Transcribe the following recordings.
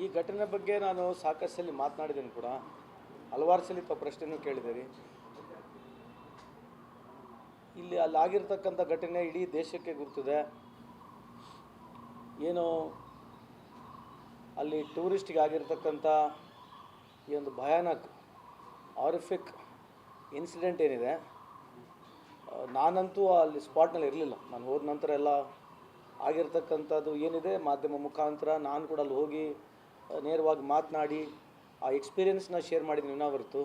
ಈ ಘಟನೆ ಬಗ್ಗೆ ನಾನು ಸಾಕಷ್ಟು ಮಾತನಾಡಿದ್ದೀನಿ ಕೂಡ. ಹಲವಾರು ಸಲ ಪ್ರಶ್ನೆನೂ ಕೇಳಿದ್ದೀರಿ. ಇಲ್ಲಿ ಅಲ್ಲಿ ಆಗಿರ್ತಕ್ಕಂಥ ಘಟನೆ ಇಡೀ ದೇಶಕ್ಕೆ ಗುರುತಿದೆ. ಏನು ಅಲ್ಲಿ ಟೂರಿಸ್ಟ್ಗೆ ಆಗಿರ್ತಕ್ಕಂಥ ಈ ಒಂದು ಭಯಾನಕ್, ಆರಿಫಿಕ್ ಇನ್ಸಿಡೆಂಟ್ ಏನಿದೆ ನಾನಂತೂ ಅಲ್ಲಿ ಸ್ಪಾಟ್ನಲ್ಲಿ ಇರಲಿಲ್ಲ. ನಾನು ಹೋದ ನಂತರ ಎಲ್ಲ ಆಗಿರ್ತಕ್ಕಂಥದ್ದು ಏನಿದೆ, ಮಾಧ್ಯಮ ಮುಖಾಂತರ ನಾನು ಕೂಡ ಅಲ್ಲಿ ಹೋಗಿ ನೇರವಾಗಿ ಮಾತನಾಡಿ ಆ ಎಕ್ಸ್ಪೀರಿಯನ್ಸ್ನ ಶೇರ್ ಮಾಡಿದ್ದೀನಿ ನಾನು ಹೊರತು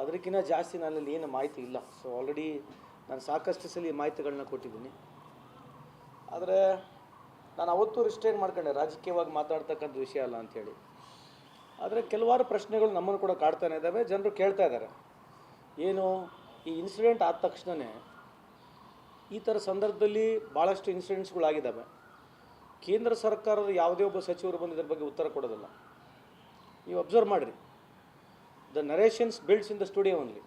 ಅದಕ್ಕಿಂತ ಜಾಸ್ತಿ ನನ್ನಲ್ಲಿ ಏನು ಮಾಹಿತಿ ಇಲ್ಲ. ಸೊ ಆಲ್ರೆಡಿ ನಾನು ಸಾಕಷ್ಟು ಸಲ ಮಾಹಿತಿಗಳನ್ನ ಕೊಟ್ಟಿದ್ದೀನಿ. ಆದರೆ ನಾನು ಅವತ್ತು ರಿಸ್ಟ್ರೈನ್ ಮಾಡ್ಕೊಂಡೆ? ರಾಜಕೀಯವಾಗಿ ಮಾತಾಡ್ತಕ್ಕಂಥ ವಿಷಯ ಅಲ್ಲ ಅಂಥೇಳಿ ಆದರೆ ಕೆಲವಾರು ಪ್ರಶ್ನೆಗಳು ನಮ್ಮನ್ನು ಕೂಡ ಕಾಡ್ತಾನೆ ಇದ್ದಾವೆ ಜನರು ಕೇಳ್ತಾ ಇದ್ದಾರೆ ಏನು ಈ ಇನ್ಸಿಡೆಂಟ್ ಆದ ತಕ್ಷಣವೇ ಈ ಥರ ಸಂದರ್ಭದಲ್ಲಿ ಭಾಳಷ್ಟು ಇನ್ಸಿಡೆಂಟ್ಸ್ಗಳಾಗಿದ್ದಾವೆ ಕೇಂದ್ರ ಸರ್ಕಾರದ ಯಾವುದೇ ಒಬ್ಬ ಸಚಿವರು ಬಂದು ಇದ್ರ ಬಗ್ಗೆ ಉತ್ತರ ಕೊಡೋದಿಲ್ಲ. ನೀವು ಅಬ್ಸರ್ವ್ ಮಾಡಿರಿ. The narrations builds in the studio only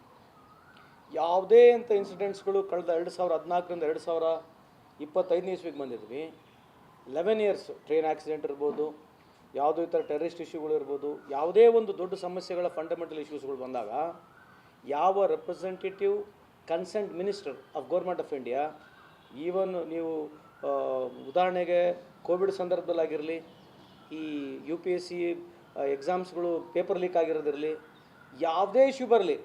ಯಾವುದೇ ಅಂತ ಇನ್ಸಿಡೆಂಟ್ಸ್ಗಳು ಕಳೆದ ಎರಡು ಸಾವಿರ ಹದಿನಾಲ್ಕರಿಂದ ಎರಡು ಸಾವಿರ ಇಪ್ಪತ್ತೈದನೇ ಇಸ್ವಿಗೆ ಬಂದಿದ್ವಿ. ಲೆವೆನ್ ಇಯರ್ಸ್ ಟ್ರೈನ್ ಆಕ್ಸಿಡೆಂಟ್ ಇರ್ಬೋದು, ಯಾವುದೋ ಈ ಥರ ಟೆರರಿಸ್ಟ್ ಇಶ್ಯೂಗಳು ಇರ್ಬೋದು, ಯಾವುದೇ ಒಂದು ದೊಡ್ಡ ಸಮಸ್ಯೆಗಳ ಫಂಡಮೆಂಟಲ್ ಇಶ್ಯೂಸ್ಗಳು ಬಂದಾಗ ಯಾವ representative consent minister of government of India even ನೀವು ಉದಾಹರಣೆಗೆ ಕೋವಿಡ್ ಸಂದರ್ಭದಲ್ಲಾಗಿರಲಿ, ಈ ಯು ಪಿ ಎಸ್ ಸಿ ಎಕ್ಸಾಮ್ಸ್ಗಳು ಪೇಪರ್ ಲೀಕ್ ಆಗಿರೋದಿರಲಿ, ಯಾವುದೇ ಇಶ್ಯೂ ಬರಲಿ,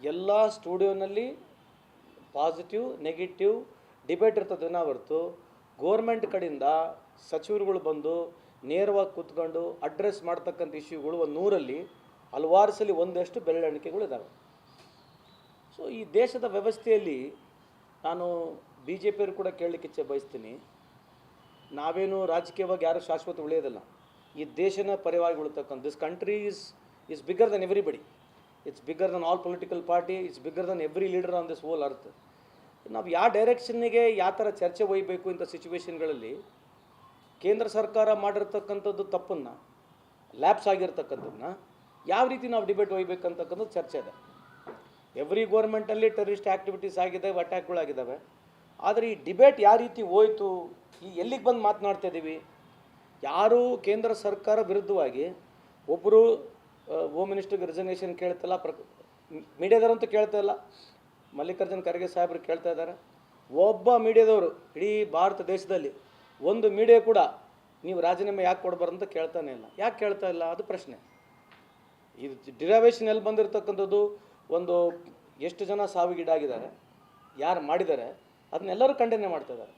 ಎಲ್ಲ ಸ್ಟುಡಿಯೋನಲ್ಲಿ ಪಾಸಿಟಿವ್ ನೆಗೆಟಿವ್ ಡಿಬೇಟ್ ಇರ್ತದೆ ಹೊರತು. ಗೋರ್ಮೆಂಟ್ ಕಡೆಯಿಂದ ಸಚಿವರುಗಳು ಬಂದು ನೇರವಾಗಿ ಕೂತ್ಕೊಂಡು ಅಡ್ರೆಸ್ ಮಾಡ್ತಕ್ಕಂಥ ಇಶ್ಯೂಗಳು ಒಂದು ನೂರಲ್ಲಿ ಹಲವಾರು ಸಲ ಒಂದಷ್ಟು ಬೆರಳೆಣಿಕೆಗಳು ಇದ್ದಾವೆ ಸೊ ಈ ದೇಶದ ವ್ಯವಸ್ಥೆಯಲ್ಲಿ ನಾನು ಬಿ ಜೆ ಪಿಯವರು ಕೂಡ ಕೇಳಲಿಕ್ಕೆ ಇಚ್ಛೆ ಬಯಸ್ತೀನಿ. ನಾವೇನು ರಾಜಕೀಯವಾಗಿ ಯಾರು ಶಾಶ್ವತ ಉಳಿಯೋದಿಲ್ಲ. ಈ ದೇಶನ ಪರಿವಾಗಿ ಉಳಿತಕ್ಕಂಥ this country is is bigger than everybody it's bigger than all political party it's bigger than every leader on this whole earth ನಾವು ಯಾವ ಡೈರೆಕ್ಷನ್ನಿಗೆ ಯಾವ ಥರ ಚರ್ಚೆ ಒಯ್ಯಬೇಕು ಇಂಥ ಸಿಚುವೇಷನ್ಗಳಲ್ಲಿ ಕೇಂದ್ರ ಸರ್ಕಾರ ಮಾಡಿರ್ತಕ್ಕಂಥದ್ದು ತಪ್ಪನ್ನು ಲ್ಯಾಬ್ಸ್ ಆಗಿರ್ತಕ್ಕಂಥದ್ದನ್ನ ಯಾವ ರೀತಿ ನಾವು ಡಿಬೇಟ್ ಒಯ್ಬೇಕಂತಕ್ಕಂಥದ್ದು ಚರ್ಚೆ ಇದೆ ಎವ್ರಿ ಗೋರ್ಮೆಂಟಲ್ಲಿ ಟೆರರಿಸ್ಟ್ ಆ್ಯಕ್ಟಿವಿಟೀಸ್ ಆಗಿದ್ದಾವೆ ಅಟ್ಯಾಕ್ಗಳಾಗಿದ್ದಾವೆ ಆದರೆ ಈ ಡಿಬೇಟ್ ಯಾವ ರೀತಿ ಹೋಯಿತು, ಈ ಎಲ್ಲಿಗೆ ಬಂದು ಮಾತನಾಡ್ತಾ ಇದ್ದೀವಿ? ಯಾರು ಕೇಂದ್ರ ಸರ್ಕಾರ ವಿರುದ್ಧವಾಗಿ ಒಬ್ಬರು ಹೋಮ್ ಮಿನಿಸ್ಟರ್ಗೆ ರಿಸರ್ವೇಷನ್ ಕೇಳ್ತಿಲ್ಲ ಪ್ರ ಮೀಡಿಯಾದವರಂತೂ ಕೇಳ್ತಾ ಇಲ್ಲ, ಮಲ್ಲಿಕಾರ್ಜುನ್ ಖರ್ಗೆ ಸಾಹೇಬ್ರು ಕೇಳ್ತಾ ಇದ್ದಾರೆ. ಒಬ್ಬ ಮೀಡಿಯಾದವರು ಇಡೀ ಭಾರತ ದೇಶದಲ್ಲಿ ಒಂದು ಮೀಡಿಯಾ ಕೂಡ ನೀವು ರಾಜೀನಾಮೆ ಯಾಕೆ ಕೊಡಬಾರ್ದು ಅಂತ ಕೇಳ್ತಾನೆ ಇಲ್ಲ. ಯಾಕೆ ಕೇಳ್ತಾ ಇಲ್ಲ? ಅದು ಪ್ರಶ್ನೆ. ಇದು ಡಿರವೇಷನ್ ಎಲ್ಲಿ ಬಂದಿರತಕ್ಕಂಥದ್ದು? ಒಂದು ಎಷ್ಟು ಜನ ಸಾವಿಗೀಡಾಗಿದ್ದಾರೆ? ಯಾರು ಮಾಡಿದ್ದಾರೆ? ಅದನ್ನೆಲ್ಲರೂ ಖಂಡನೆ ಮಾಡ್ತಾ ಇದ್ದಾರೆ.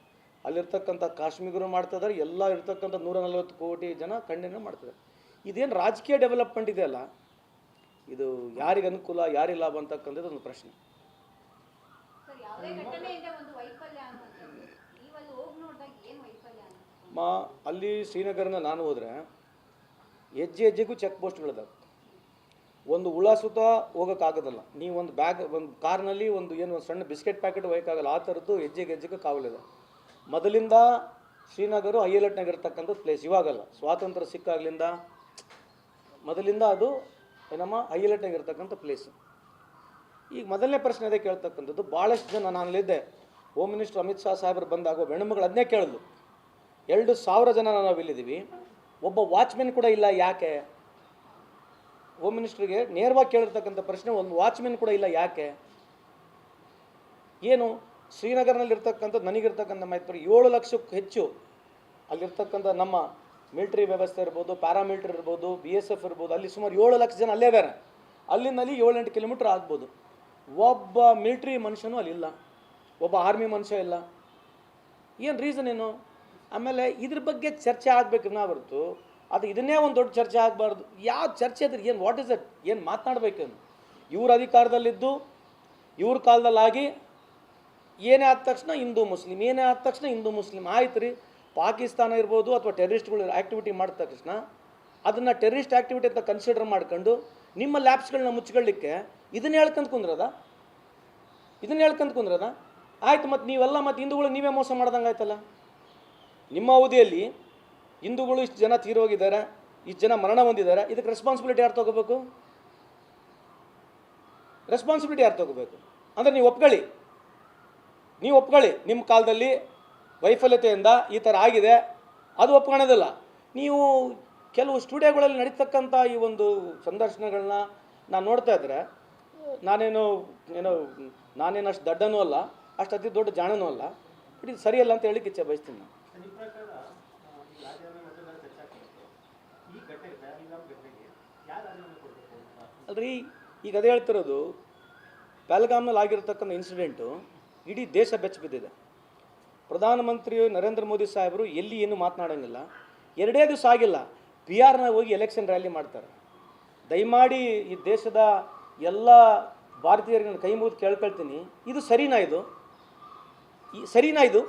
ಅಲ್ಲಿರ್ತಕ್ಕಂಥ ಕಾಶ್ಮೀಗರು ಮಾಡ್ತಾ ಇದ್ದಾರೆ ಎಲ್ಲ ಇರ್ತಕ್ಕಂಥ ನೂರ ನಲವತ್ತು ಕೋಟಿ ಜನ ಖಂಡನೆ ಮಾಡ್ತಿದ್ದಾರೆ ಇದೇನು ರಾಜಕೀಯ ಡೆವಲಪ್ಮೆಂಟ್ ಇದೆಯಲ್ಲ ಇದು ಯಾರಿಗೆ ಅನುಕೂಲ ಯಾರಿಗೆ ಲಾಭ ಅಂತಕ್ಕಂಥದ್ದು ಒಂದು ಪ್ರಶ್ನೆ. ಮಾ ಅಲ್ಲಿ ಶ್ರೀನಗರನ ನಾನು ಹೋದರೆ ಹೆಜ್ಜೆ ಹೆಜ್ಜೆಗೂ ಚೆಕ್ ಪೋಸ್ಟ್ಗಳಿದಾವೆ ಒಂದು ಹುಳ ಸುತ ಹೋಗೋಕ್ಕಾಗೋದಲ್ಲ ನೀವು ಒಂದು ಬ್ಯಾಗ್ ಒಂದು ಕಾರ್ನಲ್ಲಿ ಒಂದು ಏನು ಒಂದು ಸಣ್ಣ ಬಿಸ್ಕೆಟ್ ಪ್ಯಾಕೆಟ್ ಹೋಗೋಕ್ಕಾಗಲ್ಲ ಆ ಥರದ್ದು ಹೆಜ್ಜೆಗೆ ಹೆಜ್ಜೆಗೆ ಕಾವಲಿದೆ. ಮೊದಲಿಂದ ಶ್ರೀನಗರು ಹೈ ಅಲರ್ಟ್ನಾಗ ಇರ್ತಕ್ಕಂಥದ್ದು ಪ್ಲೇಸ್ ಇವಾಗಲ್ಲ. ಸ್ವಾತಂತ್ರ್ಯ ಸಿಕ್ಕಾಗ್ಲಿಂದ ಮೊದಲಿಂದ ಅದು ಏನಮ್ಮ ಹೈ ಅಲರ್ಟ್ನಾಗ ಇರ್ತಕ್ಕಂಥ ಪ್ಲೇಸು ಈಗ ಮೊದಲನೇ ಪ್ರಶ್ನೆ ಅದೇ ಕೇಳ್ತಕ್ಕಂಥದ್ದು. ಭಾಳಷ್ಟು ಜನ ನಾನು ಅಲ್ಲಿದ್ದೆ ಹೋಮ್ ಮಿನಿಸ್ಟರ್ ಅಮಿತ್ ಶಾ ಸಾಹೇಬರು ಬಂದಾಗ ಹೆಣ್ಮಗಳು ಅದನ್ನೇ ಕೇಳಿದ್ಲು. ಎರಡು ಸಾವಿರ ಜನ ನಾವು ಇಲ್ಲಿದ್ದೀವಿ ಒಬ್ಬ ವಾಚ್ಮೆನ್ ಕೂಡ ಇಲ್ಲ ಯಾಕೆ? ಹೋಮ್ ಮಿನಿಸ್ಟ್ರಿಗೆ ನೇರವಾಗಿ ಕೇಳಿರ್ತಕ್ಕಂಥ ಪ್ರಶ್ನೆ ಒಂದು ವಾಚ್ಮೆನ್ ಕೂಡ ಇಲ್ಲ, ಯಾಕೆ? ಏನು? ಶ್ರೀನಗರ್ನಲ್ಲಿರ್ತಕ್ಕಂಥ ನನಗಿರ್ತಕ್ಕಂಥ ಮೈತ್ರಿ. ಏಳು ಲಕ್ಷಕ್ಕೂ ಹೆಚ್ಚು ಅಲ್ಲಿರ್ತಕ್ಕಂಥ ನಮ್ಮ ಮಿಲ್ಟ್ರಿ ವ್ಯವಸ್ಥೆ ಇರ್ಬೋದು ಪ್ಯಾರಾಮಿಲಿಟ್ರಿ ಇರ್ಬೋದು ಬಿ ಎಸ್ ಎಫ್ ಇರ್ಬೋದು, ಅಲ್ಲಿ ಸುಮಾರು ಏಳು ಲಕ್ಷ ಜನ ಅಲ್ಲೇ ಇದ್ದಾರೆ. ಅಲ್ಲಿಂದಲ್ಲಿ ಏಳೆಂಟು ಕಿಲೋಮೀಟ್ರ್ ಆಗ್ಬೋದು. ಒಬ್ಬ ಮಿಲ್ಟ್ರಿ ಮನುಷ್ಯನೂ ಅಲ್ಲಿಲ್ಲ ಒಬ್ಬ ಆರ್ಮಿ ಮನುಷ್ಯ ಇಲ್ಲ. ಏನು ರೀಸನ್ ಏನು? ಆಮೇಲೆ ಇದ್ರ ಬಗ್ಗೆ ಚರ್ಚೆ ಆಗಬೇಕು ಹೊರತು. ಅದು ಇದನ್ನೇ ಒಂದು ದೊಡ್ಡ ಚರ್ಚೆ ಆಗಬಾರ್ದು. ಯಾವ ಚರ್ಚೆ ಅದ್ರ ಏನು ವಾಟ್ ಇಸ್ ದಟ್ ಏನು ಮಾತನಾಡಬೇಕು ಇವ್ರ ಅಧಿಕಾರದಲ್ಲಿದ್ದು, ಇವ್ರ ಕಾಲದಲ್ಲಾಗಿ ಏನೇ ಆದ ತಕ್ಷಣ ಹಿಂದೂ ಮುಸ್ಲಿಂ, ಏನೇ ಆದ ತಕ್ಷಣ ಹಿಂದೂ ಮುಸ್ಲಿಂ ಆಯ್ತು ರೀ. ಪಾಕಿಸ್ತಾನ ಇರ್ಬೋದು ಅಥವಾ ಟೆರರಿಸ್ಟ್ಗಳು ಆ್ಯಕ್ಟಿವಿಟಿ ಮಾಡಿದ ತಕ್ಷಣ ಅದನ್ನು ಟೆರರಿಸ್ಟ್ ಆ್ಯಕ್ಟಿವಿಟಿ ಅಂತ ಕನ್ಸಿಡರ್ ಮಾಡ್ಕೊಂಡು ನಿಮ್ಮ ಲ್ಯಾಬ್ಸ್ಗಳನ್ನ ಮುಚ್ಕೊಳ್ಳಿಕ್ಕೆ ಇದನ್ನ ಹೇಳ್ಕೊಂತ ಕುಂದ್ರದ? ಇದನ್ನ ಹೇಳ್ಕಂತ ಕುಂದ್ರದ? ಆಯ್ತು ಮತ್ತು ನೀವೆಲ್ಲ ಮತ್ತು ಹಿಂದೂಗಳು ನೀವೇ ಮೋಸ ಮಾಡ್ದಂಗೆ ಆಯ್ತಲ್ಲ ನಿಮ್ಮ ಅವಧಿಯಲ್ಲಿ ಹಿಂದೂಗಳು ಇಷ್ಟು ಜನ ತೀರೋಗಿದ್ದಾರೆ, ಇಷ್ಟು ಜನ ಮರಣ ಹೊಂದಿದ್ದಾರೆ, ಇದಕ್ಕೆ ರೆಸ್ಪಾನ್ಸಿಬಿಲಿಟಿ ಯಾರು ತಗೋಬೇಕು? ರೆಸ್ಪಾನ್ಸಿಬಿಲಿಟಿ ಯಾರು ತಗೋಬೇಕು? ಅಂದರೆ ನೀವು ಒಪ್ಕೊಳ್ಳಿ. ನೀವು ಒಪ್ಕೊಳ್ಳಿ. ನಿಮ್ಮ ಕಾಲದಲ್ಲಿ ವೈಫಲ್ಯತೆಯಿಂದ ಈ ಥರ ಆಗಿದೆ. ಅದು ಒಪ್ಕೊಳ್ಳೋದಿಲ್ಲ ನೀವು ಕೆಲವು ಸ್ಟುಡಿಯೋಗಳಲ್ಲಿ ನಡೀತಕ್ಕಂಥ ಈ ಒಂದು ಸಂದರ್ಶನಗಳನ್ನ ನಾನು ನೋಡ್ತಾ ಇದ್ದರೆ ನಾನೇನು, ಏನೋ, ನಾನೇನು ಅಷ್ಟು ದಡ್ಡನೂ ಅಲ್ಲ, ಅಷ್ಟು ಅತಿ ದೊಡ್ಡ ಜಾಣನೂ ಅಲ್ಲ. ಬಟ್ ಇದು ಸರಿಯಲ್ಲ ಅಂತ ಹೇಳಿಕ್ಕೆ ಇಚ್ಛೆ ಬಯಸ್ತೀನಿ ನಾನು ನಿಮ್ಮ ಪ್ರಕಾರ ಆ, ಈ ರಾಜೀನಾಮೆ ಮೊದಲೆಲ್ಲ ಚರ್ಚೆ ಆಗ್ತಿತ್ತು ಈ ಘಟನೆಗೆ ಪಹಲ್ಗಾಮ್ ಘಟನೆಗೆ ಯಾರು ರಾಜೀನಾಮೆ ಕೊಡಬೇಕು ಅಂತ ಅಲ್ರಿ, ಈಗ ಅದೇ ಹೇಳ್ತಿರೋದು, ಪಹಲ್ಗಾಮ್ನಲ್ಲಿ ಆಗಿರತಕ್ಕಂಥ ಇನ್ಸಿಡೆಂಟು ಇಡೀ ದೇಶ ಬೆಚ್ಚ ಬಿದ್ದಿದೆ. ಪ್ರಧಾನಮಂತ್ರಿ ನರೇಂದ್ರ ಮೋದಿ ಸಾಹೇಬರು ಎಲ್ಲಿ ಏನು ಮಾತನಾಡೋಂಗಿಲ್ಲ. ಎರಡೇ ದಿವಸ ಆಗಿಲ್ಲ, ಬಿ ಆರ್ನಾಗ ಹೋಗಿ ಎಲೆಕ್ಷನ್ ರ್ಯಾಲಿ ಮಾಡ್ತಾರೆ. ದಯಮಾಡಿ ಈ ದೇಶದ ಎಲ್ಲ ಭಾರತೀಯರಿಗೆ ನಾನು ಕೈ ಮುಗಿದು ಕೇಳ್ಕೊಳ್ತೀನಿ. ಇದು ಸರಿನಾ ಇದು? ಈ ಸರಿನಾ ಇದು?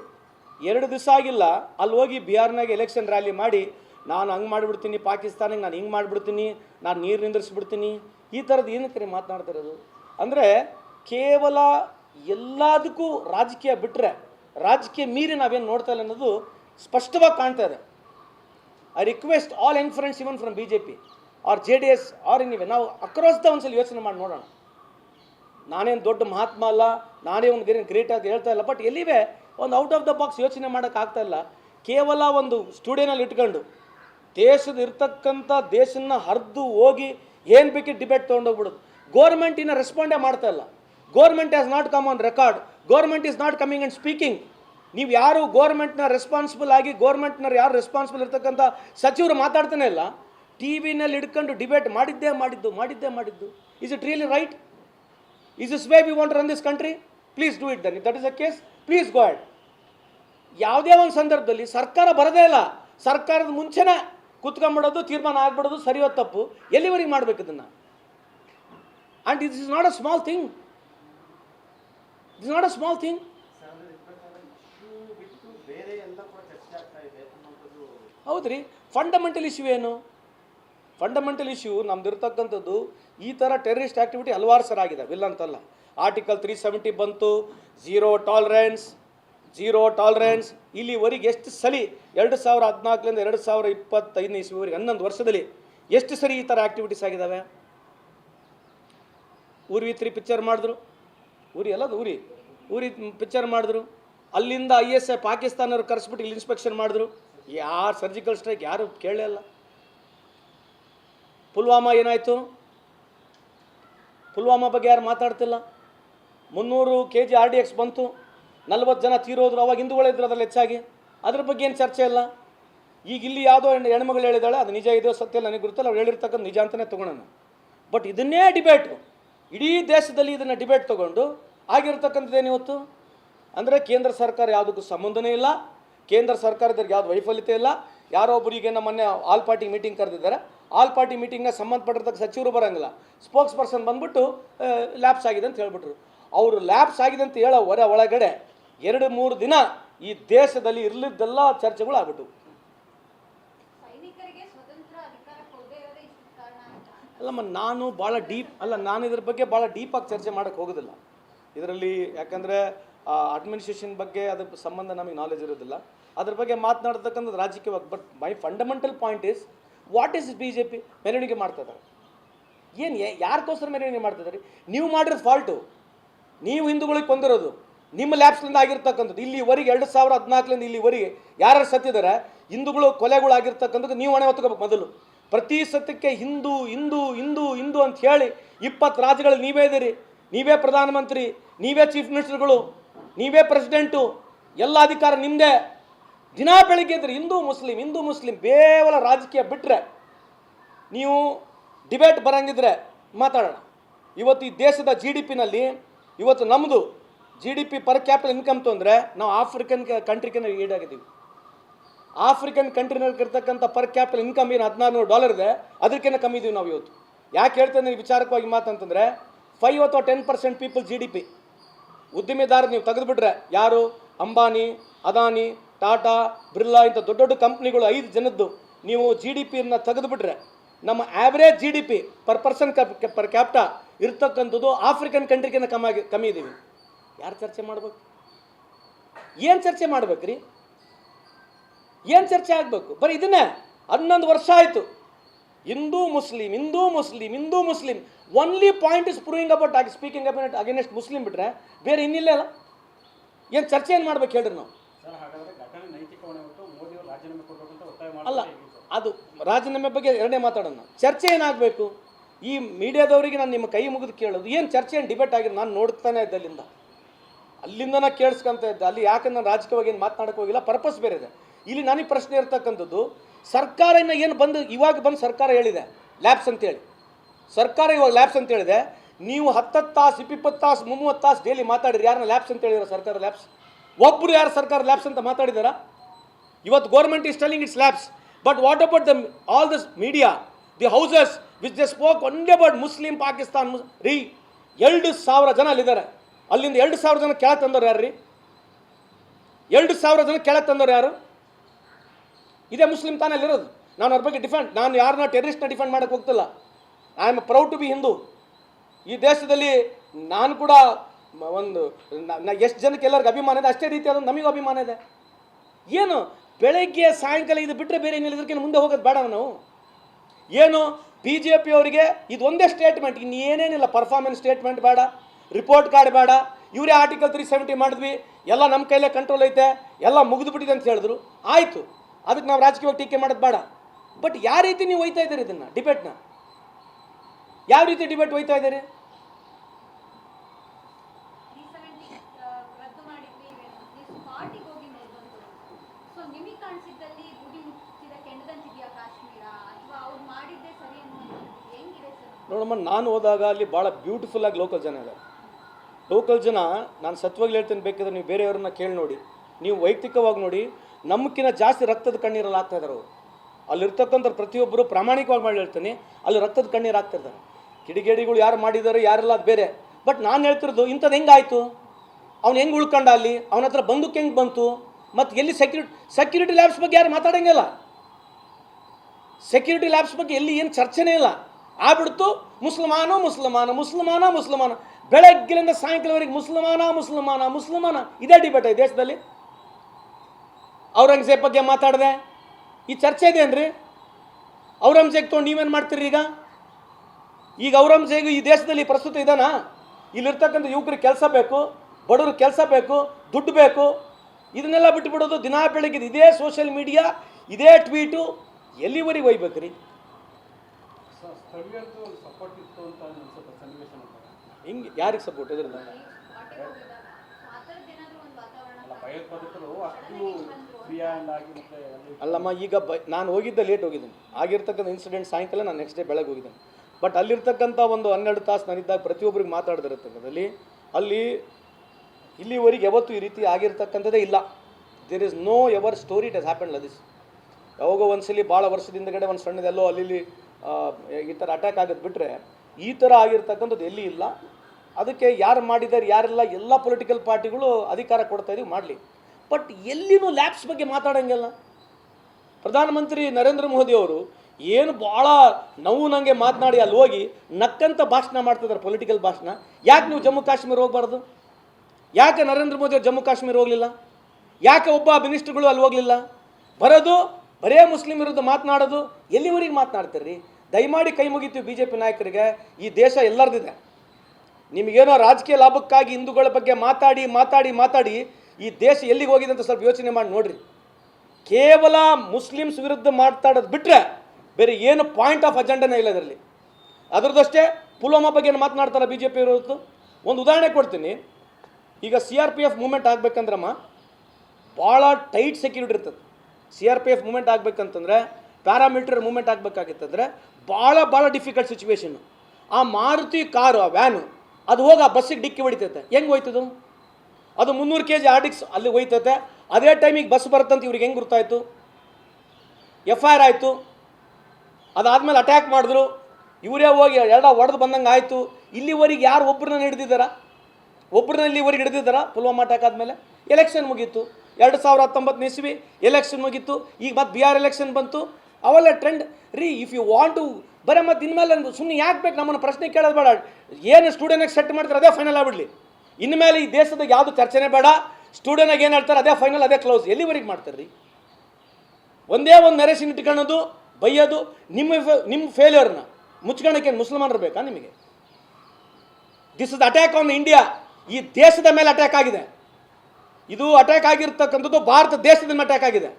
ಎರಡು ದಿವಸ ಆಗಿಲ್ಲ, ಅಲ್ಲಿ ಹೋಗಿ ಬಿಹಾರ್ನಾಗ ಎಲೆಕ್ಷನ್ ರ್ಯಾಲಿ ಮಾಡಿ, ನಾನು ಹಂಗೆ ಮಾಡಿಬಿಡ್ತೀನಿ, ಪಾಕಿಸ್ತಾನಿಗೆ ನಾನು ಹಿಂಗೆ ಮಾಡಿಬಿಡ್ತೀನಿ, ನಾನು ನೀರು ನಿಂದ್ರಿಸ್ಬಿಡ್ತೀನಿ ಈ ಥರದ್ದು ಏನಕ್ಕೆ ಕರೆ ಮಾತನಾಡ್ತಿರೋದು ಅಂದರೆ ಕೇವಲ ಎಲ್ಲದಕ್ಕೂ ರಾಜಕೀಯ ಬಿಟ್ಟರೆ ರಾಜಕೀಯ ಮೀರಿ ನಾವೇನು ನೋಡ್ತಾ ಇಲ್ಲ ಅನ್ನೋದು ಸ್ಪಷ್ಟವಾಗಿ ಕಾಣ್ತಾ ಇದೆ. I request all young friends even from B J P or J D S or ಇನ್ನಿವೆ ನಾವು ಅಕ್ರಾಸ್ ದ ಒಂದ್ಸಲ ಯೋಚನೆ ಮಾಡಿ ನೋಡೋಣ. ನಾನೇನು ದೊಡ್ಡ ಮಹಾತ್ಮ ಅಲ್ಲ, ನಾನೇ ಒಂದು ಗ್ರೇನ್ ಗ್ರೇಟ್ ಆಗಿ ಹೇಳ್ತಾ ಇಲ್ಲ ಬಟ್ ಎಲ್ಲಿವೆ ಒಂದು ಔಟ್ ಆಫ್ ದ ಬಾಕ್ಸ್ ಯೋಚನೆ ಮಾಡೋಕ್ಕಾಗ್ತಾಯಿಲ್ಲ ಕೇವಲ ಒಂದು ಸ್ಟುಡಿಯೋನಲ್ಲಿ ಇಟ್ಕೊಂಡು ದೇಶದ ಇರ್ತಕ್ಕಂಥ ದೇಶನ ಹರಿದು ಹೋಗಿ ಏನು ಬೇಕಿತ್ತು ಡಿಬೇಟ್ ತೊಗೊಂಡೋಗ್ಬಿಡೋದು. ಇನ್ನು ರೆಸ್ಪಾಂಡೇ ಮಾಡ್ತಾ ಇಲ್ಲ. Government has not come on record government is not coming and speaking ನೀವು ಯಾರು ಗೋರ್ಮೆಂಟ್ನ ರೆಸ್ಪಾನ್ಸಿಬಲ್ ಆಗಿ ಗೋರ್ಮೆಂಟ್ನ ಯಾರು ರೆಸ್ಪಾನ್ಸಿಬಲ್ ಇರ್ತಕ್ಕಂಥ ಸಚಿವರು ಮಾತಾಡ್ತಾನೆ ಇಲ್ಲ. ಟಿ ವಿನಲ್ಲಿ ಹಿಡ್ಕೊಂಡು ಡಿಬೇಟ್ ಮಾಡಿದ್ದೇ ಮಾಡಿದ್ದು ಮಾಡಿದ್ದೇ ಮಾಡಿದ್ದು. Is it really right is is way we want run this country please do it then that is a case please go ahead ಯಾವುದೇ ಒಂದು ಸಂದರ್ಭದಲ್ಲಿ ಸರ್ಕಾರ ಬರದೇ ಇಲ್ಲ. ಸರ್ಕಾರದ ಮುಂಚೆನೇ ಕುತ್ಕೊಂಡ್ಬಿಡೋದು ತೀರ್ಮಾನ ಆಗ್ಬಿಡೋದು ಸರಿಯೋ ತಪ್ಪು? ಎಲ್ಲಿವರೆಗೆ ಮಾಡ್ಬೇಕು ಇದನ್ನು? And it is not a small thing it's not a small thing ಹೌದು ರೀ ಫಂಡಮೆಂಟಲ್ ಇಶ್ಯೂ ಏನು? ಫಂಡಮೆಂಟಲ್ ಇಶ್ಯೂ ನಮ್ದು ಇರ್ತಕ್ಕಂಥದ್ದು ಈ ಥರ ಟೆರರಿಸ್ಟ್ ಆ್ಯಕ್ಟಿವಿಟಿ ಹಲವಾರು ಸರ ಆಗಿದೆ. ಇಲ್ಲ ಅಂತಲ್ಲ. ಆರ್ಟಿಕಲ್ ತ್ರೀ ಸೆವೆಂಟಿ ಬಂತು. ಝೀರೋ ಟಾಲರೆನ್ಸ್ ಝೀರೋ ಟಾಲರೆನ್ಸ್ ಇಲ್ಲಿವರೆಗೆ ಎಷ್ಟು ಸಲಿ ಎರಡು ಸಾವಿರ ಹದಿನಾಲ್ಕರಿಂದ ಎರಡು ಸಾವಿರ ಇಪ್ಪತ್ತೈದನೇ ಇಸ್ವಿವರೆಗೆ, ಹನ್ನೊಂದು ವರ್ಷದಲ್ಲಿ ಎಷ್ಟು ಸರಿ ಈ ಥರ ಆ್ಯಕ್ಟಿವಿಟೀಸ್ ಆಗಿದ್ದಾವೆ? ಊರಿ ತ್ರೀ ಪಿಕ್ಚರ್ ಮಾಡಿದ್ರು. ಊರಿ ಅಲ್ಲದು ಊರಿ. ಊರಿ ಪಿಕ್ಚರ್ ಮಾಡಿದ್ರು. ಅಲ್ಲಿಂದ ಐ ಎಸ್ ಐ ಪಾಕಿಸ್ತಾನವ್ರು ಕರೆಸ್ಬಿಟ್ಟು ಇಲ್ಲಿ ಇನ್ಸ್ಪೆಕ್ಷನ್ ಮಾಡಿದ್ರು. ಯಾರು ಸರ್ಜಿಕಲ್ ಸ್ಟ್ರೈಕ್ ಯಾರು ಇಲ್ಲ. ಪುಲ್ವಾಮಾ ಏನಾಯಿತು? ಪುಲ್ವಾಮಾ ಬಗ್ಗೆ ಯಾರು ಮಾತಾಡ್ತಿಲ್ಲ? ಮುನ್ನೂರು K G R D X ಬಂತು. ನಲ್ವತ್ತು ಜನ ತೀರೋದ್ರು, ಅವಾಗ ಹಿಂದೂಗಳಿದ್ರು ಅದ್ರಲ್ಲಿ ಹೆಚ್ಚಾಗಿ. ಅದ್ರ ಬಗ್ಗೆ ಏನು ಚರ್ಚೆ ಇಲ್ಲ. ಈಗ ಇಲ್ಲಿ ಯಾವುದೋ ಹೆಣ್ಮಗಳು ಹೇಳಿದಾಳೆ, ಅದು ನಿಜ ಇದೆಯೋ ಸತ್ಯ ನನಗೆ ಗೊತ್ತಲ್ಲ ಅವ್ರು ಹೇಳಿರ್ತಕ್ಕಂಥ ನಿಜ ಅಂತಲೇ ತೊಗೊಳೋಣ ಬಟ್ ಇದನ್ನೇ ಡಿಬೇಟು ಇಡೀ ದೇಶದಲ್ಲಿ ಇದನ್ನು ಡಿಬೇಟ್ ತೊಗೊಂಡು, ಆಗಿರ್ತಕ್ಕಂಥದ್ದೇನು ಇವತ್ತು? ಅಂದರೆ ಕೇಂದ್ರ ಸರ್ಕಾರ ಯಾವುದಕ್ಕೂ ಸಂಬಂಧನೇ ಇಲ್ಲ. ಕೇಂದ್ರ ಸರ್ಕಾರದವ್ರಿಗೆ ಯಾವ್ದು ವೈಫಲ್ಯತೆ ಇಲ್ಲ. ಯಾರೋ ಒಬ್ಬರಿಗೆ ನಮ್ಮ ಮೊನ್ನೆ ಆಲ್ ಪಾರ್ಟಿ ಮೀಟಿಂಗ್ ಕರೆದಿದ್ದಾರೆ. ಆಲ್ ಪಾರ್ಟಿ ಮೀಟಿಂಗ್ನ ಸಂಬಂಧಪಟ್ಟಿರ್ತಕ್ಕ ಸಚಿವರು ಬರೋಂಗಿಲ್ಲ. ಸ್ಪೋಕ್ಸ್ ಪರ್ಸನ್ ಬಂದ್ಬಿಟ್ಟು ಲ್ಯಾಬ್ಸ್ ಆಗಿದೆ ಅಂತ ಹೇಳ್ಬಿಟ್ರು. ಅವರು ಲ್ಯಾಬ್ಸ್ ಆಗಿದೆ ಅಂತ ಹೇಳೋ ಹೊರ ಒಳಗಡೆ ಎರಡು ಮೂರು ದಿನ ಈ ದೇಶದಲ್ಲಿ ಇರಲಿದ್ದೆಲ್ಲ ಚರ್ಚೆಗಳು ಆಗ್ಬಿಟ್ಟು ಸೈನಿಕರಿಗೆ ಸ್ವತಂತ್ರ ಅಧಿಕಾರ ಕೊಡದೇ ಇರೋದೇ ಇಷ್ಟು ಕಾರಣ ಅಂತ. ಅಲ್ಲಮ್ಮ ನಾನು ಭಾಳ ಡೀಪ್ ಅಲ್ಲ ನಾನು ಇದ್ರ ಬಗ್ಗೆ ಭಾಳ ಡೀಪಾಗಿ ಚರ್ಚೆ ಮಾಡೋಕ್ಕೆ ಹೋಗೋದಿಲ್ಲ. ಇದರಲ್ಲಿ ಯಾಕಂದರೆ ಅಡ್ಮಿನಿಸ್ಟ್ರೇಷನ್ ಬಗ್ಗೆ ಅದ್ರ ಸಂಬಂಧ ನಮಗೆ ನಾಲೆಜ್ ಇರೋದಿಲ್ಲ. ಅದ್ರ ಬಗ್ಗೆ ಮಾತನಾಡ್ತಕ್ಕಂಥದ್ದು ರಾಜಕೀಯವಾಗಿ but my fundamental point is what is B J P ಮೆರವಣಿಗೆ ಮಾಡ್ತಾ ಇದ್ದಾರೆ? ಏನು ಯಾರಿಗೋಸ್ಕರ ಮೆರವಣಿಗೆ ಮಾಡ್ತಿದ್ದಾರೆ ನೀವು ಮಾಡಿರೋದು ಫಾಲ್ಟು ನೀವು ಹಿಂದೂಗಳಿಗೆ ಕೊಂದಿರೋದು. ನಿಮ್ಮ ಲ್ಯಾಬ್ಸ್ಲಿಂದ ಆಗಿರ್ತಕ್ಕಂಥದ್ದು, ಇಲ್ಲಿವರೆಗೆ ಎರಡು ಸಾವಿರ ಹದಿನಾಲ್ಕರಿಂದ ಇಲ್ಲಿವರೆಗೆ ಯಾರು ಸತ್ತಿದ್ದಾರೆ, ಹಿಂದೂಗಳು ಕೊಲೆಗಳಾಗಿರ್ತಕ್ಕಂಥದ್ದು ನೀವು ಹೊಣೆ ಹೊತ್ಕೋಬೇಕು ಮೊದಲು. ಪ್ರತಿ ಸತ್ಯಕ್ಕೆ ಹಿಂದೂ ಹಿಂದೂ ಹಿಂದೂ ಹಿಂದೂ ಅಂತ ಹೇಳಿ ಇಪ್ಪತ್ತು ರಾಜ್ಯಗಳಲ್ಲಿ ನೀವೇ ಇದ್ದೀರಿ. ನೀವೇ ಪ್ರಧಾನಮಂತ್ರಿ, ನೀವೇ ಚೀಫ್ ಮಿನಿಸ್ಟರ್ಗಳು ನೀವೇ ಪ್ರೆಸಿಡೆಂಟು ಎಲ್ಲ ಅಧಿಕಾರ ನಿಮ್ಮದೇ ದಿನಾ ಬೆಳಿಗ್ಗೆ ಇದ್ರೆ ಹಿಂದೂ, ಮುಸ್ಲಿಂ ಹಿಂದೂ, ಮುಸ್ಲಿಂ ಬೇವಲ ರಾಜಕೀಯ ಬಿಟ್ಟರೆ ನೀವು ಡಿಬೇಟ್ ಬರಂಗಿದ್ರೆ ಮಾತಾಡೋಣ. ಇವತ್ತು ಈ ದೇಶದ ಜಿ ಡಿ ಪಿನಲ್ಲಿ ಇವತ್ತು ನಮ್ಮದು G D P per capita income ತೊಂದರೆ, ನಾವು ಆಫ್ರಿಕನ್ ಕಂಟ್ರಿಗೆ ಈಡಾಗಿದ್ದೀವಿ. ಆಫ್ರಿಕನ್ ಕಂಟ್ರಿನಲ್ಲಿ ಇರ್ತಕ್ಕಂಥ ಪರ್ ಕ್ಯಾಪಿಟಲ್ ಇನ್ಕಮ್ ಏನು ಹದಿನಾರು ಡಾಲರ್ ಇದೆ, ಅದಕ್ಕಿಂತ ಕಮ್ಮಿ ಇದೀವಿ ನಾವು ಇವತ್ತು. ಯಾಕೆ ಹೇಳ್ತೇನೆ ನೀವು ವಿಚಾರಕವಾಗಿ ಮಾತಂತಂದರೆ ಫೈವ್ ಅಥವಾ ten percent people G D P ಉದ್ದಿಮೆದಾರ ನೀವು ತೆಗೆದುಬಿಟ್ರೆ, ಯಾರು? ಅಂಬಾನಿ, ಅದಾನಿ, ಟಾಟಾ, ಬಿರ್ಲಾ ಇಂಥ ದೊಡ್ಡ ದೊಡ್ಡ ಕಂಪ್ನಿಗಳು ಐದು ಜನದ್ದು ನೀವು ಜಿ ಡಿ ಪಿಯನ್ನು ತೆಗೆದುಬಿಟ್ರೆ, ನಮ್ಮ average G D P per person per capita ಇರ್ತಕ್ಕಂಥದ್ದು ಆಫ್ರಿಕನ್ ಕಂಟ್ರಿಗಿಂತ ಕಮ್ಮಿ ಕಮ್ಮಿ ಇದ್ದೀವಿ ಯಾರು ಚರ್ಚೆ ಮಾಡ್ಬೇಕು? ಏನು ಚರ್ಚೆ ಮಾಡ್ಬೇಕ್ರಿ? ಏನು ಚರ್ಚೆ ಆಗಬೇಕು? ಬರೀ ಇದನ್ನೇ. ಹನ್ನೊಂದು ವರ್ಷ ಆಯಿತು. Hindu Muslim Hindu Muslim Hindu Muslim. Only point is proving about ಆಗಿ ಸ್ಪೀಕಿಂಗ್ ಅಬೌಟ್ ಅಗೇನೆಸ್ಟ್ ಮುಸ್ಲಿಂ ಬಿಟ್ರೆ ಬೇರೆ ಇನ್ನಿಲ್ಲ ಅಲ್ಲ. ಏನು ಚರ್ಚೆ ಏನು ಮಾಡ್ಬೇಕು ಹೇಳ್ರಿ ನಾವು? ಅಲ್ಲ ಅದು ರಾಜೀನಾಮೆ ಬಗ್ಗೆ ಎರಡನೇ ಮಾತಾಡೋಣ. ಚರ್ಚೆ ಏನಾಗಬೇಕು? ಈ ಮೀಡಿಯಾದವರಿಗೆ ನಾನು ನಿಮ್ಮ ಕೈ ಮುಗಿದು ಕೇಳೋದು. ಏನು ಚರ್ಚೆ ಏನು ಡಿಬೇಟ್ ಆಗಿರೋ ನಾನು ನೋಡ್ತಾನೆ ಇದ್ದೆ ಅಲ್ಲಿಂದ ಅಲ್ಲಿಂದ ನಾ ಕೇಳಿಸ್ಕೊಂತ ಇದ್ದೆ. ಅಲ್ಲಿ ಯಾಕೆ ನಾನು ರಾಜಕೀಯವಾಗಿ ಏನು ಮಾತನಾಡಕ್ಕೆ ಹೋಗಿಲ್ಲ ಪರ್ಪಸ್ ಬೇರೆ ಇದೆ. ಇಲ್ಲಿ ನನಗೆ ಪ್ರಶ್ನೆ ಇರ್ತಕ್ಕಂಥದ್ದು, ಸರ್ಕಾರ ಇನ್ನು ಏನು ಬಂದು, ಇವಾಗ ಬಂದು ಸರ್ಕಾರ ಹೇಳಿದೆ, ಲ್ಯಾಬ್ಸ್ ಅಂತೇಳಿ. ಸರ್ಕಾರ ಇವಾಗ ಲ್ಯಾಬ್ಸ್ ಅಂತ ಹೇಳಿದೆ. ನೀವು ಹತ್ತತ್ತು ತಾಸು ಇಪ್ಪಿಪ್ಪತ್ತು ತಾಸು, ಮೂವತ್ತು ತಾಸು ಡೈಲಿ ಮಾತಾಡಿರಿ ಯಾರನ್ನ ಲ್ಯಾಬ್ಸ್ ಅಂತ ಹೇಳಿದಾರೆ ಸರ್ಕಾರ ಲ್ಯಾಬ್ಸ್? ಒಬ್ಬರು ಯಾರು ಸರ್ಕಾರ ಲ್ಯಾಬ್ಸ್ ಅಂತ ಮಾತಾಡಿದಾರ? ಇವತ್ತು government is telling it's lapse. But what about the all this media the houses which the spoke only about Muslim Pakistan ರೀ ಎರಡು ಸಾವಿರ ಜನ ಅಲ್ಲಿದ್ದಾರೆ. ಅಲ್ಲಿಂದ ಎರಡು ಸಾವಿರ ಜನ ಕೆಳ ತಂದವ್ರು ಯಾರು ರೀ ಎರಡು ಸಾವಿರ ಜನ ಕೆಳ ತಂದವ್ರು ಯಾರು? ಇದೇ ಮುಸ್ಲಿಂ ತಾನೇ ಅಲ್ಲಿರೋದು. ನಾನು ಅವ್ರ ಬಗ್ಗೆ ಡಿಫೆಂಡ್ ನಾನು ಯಾರನ್ನ ಟೆರರಿಸ್ಟ್ನ ಡಿಫೆಂಡ್ ಮಾಡಕ್ಕೆ ಹೋಗ್ತಿಲ್ಲ. I am proud to be Hindu ಈ ದೇಶದಲ್ಲಿ ನಾನು ಕೂಡ ಒಂದು ಎಷ್ಟು ಜನಕ್ಕೆ ಎಲ್ಲರಿಗೂ ಅಭಿಮಾನ ಇದೆ, ಅಷ್ಟೇ ರೀತಿಯಾದ ನಮಗೂ ಅಭಿಮಾನ ಇದೆ. ಏನು? ಬೆಳಗ್ಗೆ, ಸಾಯಂಕಾಲ ಇದು ಬಿಟ್ಟರೆ ಬೇರೆ ಏನಿಲ್ಲ, ಇದಕ್ಕಿಂತ ಮುಂದೆ ಹೋಗೋದು ಬೇಡ ನಾವು ಏನು? ಬಿ ಜೆ ಪಿ ಅವರಿಗೆ ಇದೊಂದೇ ಸ್ಟೇಟ್ಮೆಂಟ್ ಇನ್ನೇನೇನಿಲ್ಲ ಪರ್ಫಾರ್ಮೆನ್ಸ್ ಸ್ಟೇಟ್ಮೆಂಟ್ ಬೇಡ. ರಿಪೋರ್ಟ್ ಕಾರ್ಡ್ ಬೇಡ. ಇವರೇ ಆರ್ಟಿಕಲ್ ತ್ರೀ ಸೆವೆಂಟಿ ಮಾಡಿದ್ವಿ. ಎಲ್ಲ ನಮ್ಮ ಕೈಲೇ ಕಂಟ್ರೋಲ್ ಐತೆ. ಎಲ್ಲ ಮುಗಿದು ಬಿಟ್ಟಿದೆ ಅಂತ ಹೇಳಿದ್ರು. ಆಯಿತು. ಅದಕ್ಕೆ ನಾವು ರಾಜಕೀಯವಾಗಿ ಟೀಕೆ ಮಾಡೋದು ಬೇಡ. ಬಟ್ ಯಾವ ರೀತಿ ನೀವು ಒಯ್ತಾ ಇದ್ದೀರಿ ಇದನ್ನು ಡಿಬೇಟ್ನ ಯಾವ ರೀತಿ ಡಿಬೇಟ್ ಒಯ್ತಾ ಇದ್ದೀರಿ? ನೋಡಮ್ಮ ನಾನು ಹೋದಾಗ ಅಲ್ಲಿ ಭಾಳ ಬ್ಯೂಟಿಫುಲ್ ಆಗಿ ಲೋಕಲ್ ಜನ ಇದ್ದಾರೆ ಲೋಕಲ್ ಜನ, ನಾನು ಸತ್ವಾಗಿ ಹೇಳ್ತೇನೆ ಬೇಕಾದ್ರೆ ನೀವು ಬೇರೆಯವ್ರನ್ನ ಕೇಳಿ ನೋಡಿ. ನೀವು ವೈಯಕ್ತಿಕವಾಗಿ ನೋಡಿ ನಮ್ಮಕ್ಕಿಂತ ಜಾಸ್ತಿ ರಕ್ತದ ಕಣ್ಣೀರಲ್ಲಿ ಆಗ್ತಾ ಇದ್ದಾರೆ ಅವರು. ಅಲ್ಲಿರ್ತಕ್ಕಂಥ ಪ್ರತಿಯೊಬ್ಬರು ಪ್ರಾಮಾಣಿಕವಾಗಿ ಮಾಡಿ ಹೇಳ್ತೀನಿ, ಅಲ್ಲಿ ರಕ್ತದ ಕಣ್ಣೀರು ಆಗ್ತಾ ಕಿಡಿಗೇಡಿಗಳು ಯಾರು ಮಾಡಿದ್ದಾರೆ ಯಾರೆಲ್ಲ ಅದು ಬೇರೆ. ಬಟ್ ನಾನು ಹೇಳ್ತಿರೋದು ಇಂಥದ್ದು ಹೆಂಗಾಯಿತು ಅವ್ನು ಹೆಂಗೆ ಉಳ್ಕೊಂಡ ಅಲ್ಲಿ? ಅವನ ಹತ್ರ ಬಂದಕ್ಕೆ ಹೆಂಗೆ ಬಂತು? ಮತ್ತು ಎಲ್ಲಿ ಸೆಕ್ಯೂರಿಟಿ ಸೆಕ್ಯೂರಿಟಿ ಲ್ಯಾಬ್ಸ್ ಬಗ್ಗೆ ಯಾರು ಮಾತಾಡಂಗಿಲ್ಲ ಸೆಕ್ಯೂರಿಟಿ ಲ್ಯಾಬ್ಸ್ ಬಗ್ಗೆ ಎಲ್ಲಿ ಏನು ಚರ್ಚೆನೇ ಇಲ್ಲ. ಆಗ್ಬಿಡ್ತು, ಮುಸ್ಲ್ಮಾನೋ ಮುಸ್ಲ್ಮಾನ ಮುಸ್ಲ್ಮಾನ ಮುಸ್ಲ್ಮಾನ. ಬೆಳಗ್ಗಿನಿಂದ ಸಾಯಂಕಾಲವರೆಗೆ ಮುಸ್ಲ್ಮಾನ ಮುಸ್ಲ್ಮಾನ ಮುಸ್ಲ್ಮಾನ. ಇದೇ ಡಿಬೇಟ್ ಐತೆ ದೇಶದಲ್ಲಿ. ಔರಂಗಜೇಬ್ ಬಗ್ಗೆ ಮಾತಾಡಿದೆ. ಈ ಚರ್ಚೆ ಇದೆ ಏನ್ರಿ? ಔರಂಗಜೇಬ್ ತೊಗೊಂಡು ನೀವೇನು ಮಾಡ್ತೀರಿ ಈಗ? ಈಗ ಔರಂಗಜೇಬ್ ಈ ದೇಶದಲ್ಲಿ ಪ್ರಸ್ತುತ ಇದಾನಾ? ಇಲ್ಲಿರ್ತಕ್ಕಂಥ ಯುವಕರಿಗೆ ಕೆಲಸ ಬೇಕು, ಬಡವ್ರಿಗೆ ಕೆಲಸ ಬೇಕು, ದುಡ್ಡು ಬೇಕು. ಇದನ್ನೆಲ್ಲ ಬಿಟ್ಟುಬಿಡೋದು ದಿನಾ ಬೆಳಗ್ಗೆ ಇದೇ ಸೋಷಿಯಲ್ ಮೀಡಿಯಾ ಇದೇ ಟ್ವೀಟು ಎಲ್ಲಿವರೆಗೆ ಒಯ್ಬೇಕು ಹಿಂಗೆ ಯಾರಿಗೆ ಸಪೋರ್ಟ್ ಇದರಿಂದ ಅಲ್ಲಮ್ಮ ಈಗ ಬ ನಾನು ಹೋಗಿದ್ದೆ ಲೇಟ್ ಹೋಗಿದ್ದೀನಿ. ಆಗಿರ್ತಕ್ಕಂಥ ಇನ್ಸಿಡೆಂಟ್ ಸಾಯಂಕಾಲ ನಾನು ನೆಕ್ಸ್ಟ್ ಡೇ ಬೆಳಗ್ಗೆ ಹೋಗಿದ್ದೀನಿ. ಬಟ್ ಅಲ್ಲಿರ್ತಕ್ಕಂಥ ಒಂದು ಹನ್ನೆರಡು ತಾಸು ನಾನಿದ್ದಾಗ ಪ್ರತಿಯೊಬ್ಬರಿಗೆ ಮಾತಾಡ್ದಿರತಕ್ಕಂಥದ್ದಲ್ಲಿ ಅಲ್ಲಿ ಇಲ್ಲಿವರೆಗೆ ಯಾವತ್ತೂ ಈ ರೀತಿ ಆಗಿರ್ತಕ್ಕಂಥದ್ದೇ ಇಲ್ಲ. There is no ever story it has happen ಲದಿಸ್ ಯಾವಾಗೋ ಒಂದ್ಸಲಿ ಭಾಳ ವರ್ಷದಿಂದಗಡೆ ಒಂದು ಸಣ್ಣದೆಲ್ಲೋ ಅಲ್ಲಿ ಈ ಥರ ಅಟ್ಯಾಕ್ ಆಗೋದು ಬಿಟ್ಟರೆ ಈ ಥರ ಆಗಿರ್ತಕ್ಕಂಥದ್ದು ಎಲ್ಲಿ ಇಲ್ಲ. ಅದಕ್ಕೆ ಯಾರು ಮಾಡಿದ್ದಾರೆ, ಯಾರೆಲ್ಲ, ಎಲ್ಲ ಪೊಲಿಟಿಕಲ್ ಪಾರ್ಟಿಗಳು ಅಧಿಕಾರ ಕೊಡ್ತಾ ಇದೀವಿ, ಮಾಡಲಿ. ಬಟ್ ಎಲ್ಲಿನೂ ಲ್ಯಾಬ್ಸ್ ಬಗ್ಗೆ ಮಾತಾಡೋಂಗಿಲ್ಲ. ಪ್ರಧಾನಮಂತ್ರಿ ನರೇಂದ್ರ ಮೋದಿ ಅವರು ಏನು ಭಾಳ ನೋವು ನನಗೆ ಮಾತನಾಡಿ ಅಲ್ಲಿ ಹೋಗಿ ನಕ್ಕಂತ ಭಾಷಣ ಮಾಡ್ತಿದ್ದಾರೆ ಪೊಲಿಟಿಕಲ್ ಭಾಷಣ. ಯಾಕೆ ನೀವು ಜಮ್ಮು ಕಾಶ್ಮೀರ ಹೋಗ್ಬಾರ್ದು? ಯಾಕೆ ನರೇಂದ್ರ ಮೋದಿ ಅವರು ಜಮ್ಮು ಕಾಶ್ಮೀರ ಹೋಗಲಿಲ್ಲ? ಯಾಕೆ ಒಬ್ಬ ಮಿನಿಸ್ಟ್ರುಗಳು ಅಲ್ಲಿ ಹೋಗಲಿಲ್ಲ? ಬರೋದು ಬರೇ ಮುಸ್ಲಿಂ ವಿರುದ್ಧ ಮಾತನಾಡೋದು ಎಲ್ಲಿವರೆಗೆ ಮಾತನಾಡ್ತೀರಿ? ದಯಮಾಡಿ ಕೈ ಮುಗಿತೀವಿ ಬಿ ಜೆ ಪಿ ನಾಯಕರಿಗೆ. ಈ ದೇಶ ಎಲ್ಲರದಿದೆ. ನಿಮಗೇನೋ ರಾಜಕೀಯ ಲಾಭಕ್ಕಾಗಿ ಹಿಂದೂಗಳ ಬಗ್ಗೆ ಮಾತಾಡಿ ಮಾತಾಡಿ ಮಾತಾಡಿ ಈ ದೇಶ ಎಲ್ಲಿಗೆ ಹೋಗಿದೆ ಅಂತ ಸ್ವಲ್ಪ ಯೋಚನೆ ಮಾಡಿ ನೋಡ್ರಿ. ಕೇವಲ ಮುಸ್ಲಿಮ್ಸ್ ವಿರುದ್ಧ ಮಾತಾಡೋದು ಬಿಟ್ಟರೆ ಬೇರೆ ಏನು ಪಾಯಿಂಟ್ ಆಫ್ ಅಜೆಂಡನೇ ಇಲ್ಲ ಅದರಲ್ಲಿ. ಅದರದಷ್ಟೇ ಪುಲ್ವಾಮಾ ಬಗ್ಗೆ ಮಾತನಾಡ್ತಾರ ಬಿ ಜೆ ಪಿ ಇರೋದು ಒಂದು ಉದಾಹರಣೆ ಕೊಡ್ತೀನಿ. ಈಗ C R P F movement ಆಗಬೇಕಂದ್ರಮ್ಮ ಭಾಳ ಟೈಟ್ ಸೆಕ್ಯೂರಿಟಿ ಇರ್ತದೆ. C R P F movement ಆಗ್ಬೇಕಂತಂದ್ರೆ paramilitary movement ಆಗಬೇಕಾಗಿತ್ತಂದ್ರೆ, ಭಾಳ ಭಾಳ ಡಿಫಿಕಲ್ಟ್ ಸಿಚುವೇಶನ್ನು ಆ ಮಾರುತಿ ಕಾರು, ಆ ವ್ಯಾನು ಅದು ಹೋಗಿ ಆ ಬಸ್ಸಿಗೆ ಡಿಕ್ಕಿ ಹೊಡಿತೈತೆ. ಹೆಂಗೆ ಹೋಯ್ತದು? ಅದು ಮುನ್ನೂರು ಕೆ ಜಿ ಆರ್ಡಿಕ್ಸ್ ಅಲ್ಲಿ ಹೋಯ್ತೈತೆ. ಅದೇ ಟೈಮಿಗೆ ಬಸ್ ಬರುತ್ತಂತ ಇವ್ರಿಗೆ ಹೆಂಗೆ ಗೊತ್ತಾಯಿತು ಎಫ್ ಐ ಆರ್ ಆಯಿತು. ಅದಾದಮೇಲೆ ಅಟ್ಯಾಕ್ ಮಾಡಿದ್ರು. ಇವರೇ ಹೋಗಿ ಎರಡ ಹೊಡೆದು ಬಂದಂಗೆ ಆಯಿತು. ಇಲ್ಲಿವರೆಗೆ ಯಾರು ಒಬ್ಬರನ್ನ ಹಿಡಿದಿದ್ದಾರ? ಒಬ್ಬರನ್ನ ಇಲ್ಲಿವರೆಗೆ ಹಿಡಿದಿದ್ದಾರ? ಪುಲ್ವಾಮಾ ಅಟ್ಯಾಕ್ ಆದಮೇಲೆ? ಎಲೆಕ್ಷನ್ ಮುಗೀತು. ಎರಡು ಸಾವಿರ ಹತ್ತೊಂಬತ್ತು ಇಸ್ವಿ ಎಲೆಕ್ಷನ್ ಮುಗೀತು. ಈಗ ಮತ್ತೆ ಬಿ ಆರ್ ಎಲೆಕ್ಷನ್ ಬಂತು. ಅವೆಲ್ಲ ಟ್ರೆಂಡ್ ರೀ ಇಫ್ ಯು ವಾಂಟ್ ಟು ಬರೀ ಮತ್ತೆ ಇನ್ಮೇಲೆ ಸುಮ್ಮನೆ ಯಾಕೆ ಬೇಕು ನಮ್ಮನ್ನು ಪ್ರಶ್ನೆ ಕೇಳೋದು ಬೇಡ. ಏನು ಸ್ಟೂಡೆಂಟ್ಗೆ ಸೆಟ್ ಮಾಡ್ತಾರೆ ಅದೇ ಫೈನಲ್ ಆಗ್ಬಿಡ್ಲಿ. ಇನ್ಮೇಲೆ ಈ ದೇಶದ ಯಾವುದು ಚರ್ಚೆನೇ ಬೇಡ. ಸ್ಟೂಡೆಂಟಾಗಿ ಏನು ಹೇಳ್ತಾರೆ ಅದೇ ಫೈನಲ್ ಅದೇ ಕ್ಲೋಸ್ ಎಲ್ಲಿವರೆಗೆ ಮಾಡ್ತಾರೆ ರೀ ಒಂದೇ ಒಂದು ನರೇಶನ್ ಇಟ್ಕೊಳ್ಳೋದು, ಬೈಯೋದು, ನಿಮ್ಮ ನಿಮ್ಮ ಫೇಲ್ಯೂರ್ನ ಮುಚ್ಕೊಳಕ್ಕೆ ಮುಸಲ್ಮಾನರು ಬೇಕಾ ನಿಮಗೆ? This is attack on India ಈ ದೇಶದ ಮೇಲೆ ಅಟ್ಯಾಕ್ ಆಗಿದೆ. ಇದು ಅಟ್ಯಾಕ್ ಆಗಿರ್ತಕ್ಕಂಥದ್ದು ಭಾರತ ದೇಶದ ಮೇಲೆ ಅಟ್ಯಾಕ್ ಆಗಿದೆ.